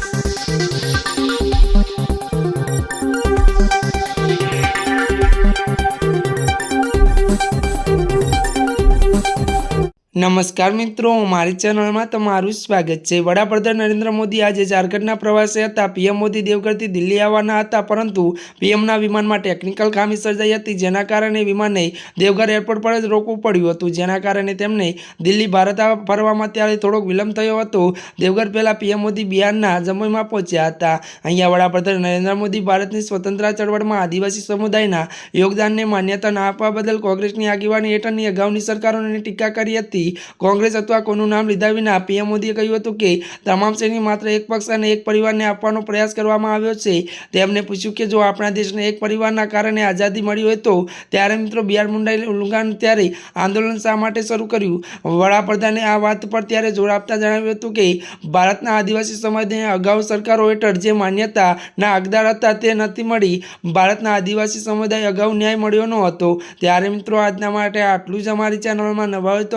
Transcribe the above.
Thank you. નમસ્કાર મિત્રો, મારી ચેનલમાં તમારું સ્વાગત છે. વડાપ્રધાન નરેન્દ્ર મોદી આજે ઝારખંડના પ્રવાસે હતા. પીએમ મોદી દેવગઢથી દિલ્હી આવવાના હતા, પરંતુ પીએમના વિમાનમાં ટેકનિકલ ખામી સર્જાઈ હતી, જેના કારણે વિમાનને દેવઘર એરપોર્ટ પર જ રોકવું પડ્યું હતું. જેના કારણે તેમને દિલ્હી ભારત ફરવામાં ત્યારે થોડોક વિલંબ થયો હતો. દેવગઢ પહેલાં પીએમ મોદી બિહારના જમ્મુમાં પહોંચ્યા હતા. અહીંયા વડાપ્રધાન નરેન્દ્ર મોદી ભારતની સ્વતંત્રતા ચળવળમાં આદિવાસી સમુદાયના યોગદાનને માન્યતા ના આપવા બદલ કોંગ્રેસની આગેવાની હેઠળની અગાઉની સરકારોની ટીકા કરી હતી. કોંગ્રેસ અથવા કોનું નામ લીધા વિના પીએમ મોદીએ કહ્યું હતું કે, તમામ શ્રેણી માત્ર એક પક્ષ અને એક પરિવારને આપવાનો પ્રયાસ કરવામાં આવ્યો છે. તેમણે પૂછ્યું કે જો આપણા દેશને એક પરિવારના કારણે આઝાદી મળી હોય તો, ત્યારે મિત્રો બિહાર મુંડાએ ઉલ્લંઘન ત્યારે આંદોલન શા માટે શરૂ કર્યું? વડાપ્રધાને આ વાત પર ત્યારે જોર આપતા જણાવ્યું હતું કે, ભારતના આદિવાસી સમાજને અગાઉ સરકારો હેઠળ જે માન્યતાના હકદાર હતા તે નથી મળી. ભારતના આદિવાસી સમુદાય અગાઉ ન્યાય મળ્યો ન હતો. ત્યારે મિત્રો આજના માટે આટલું જ અમારી ચેનલમાં નવા હોય તો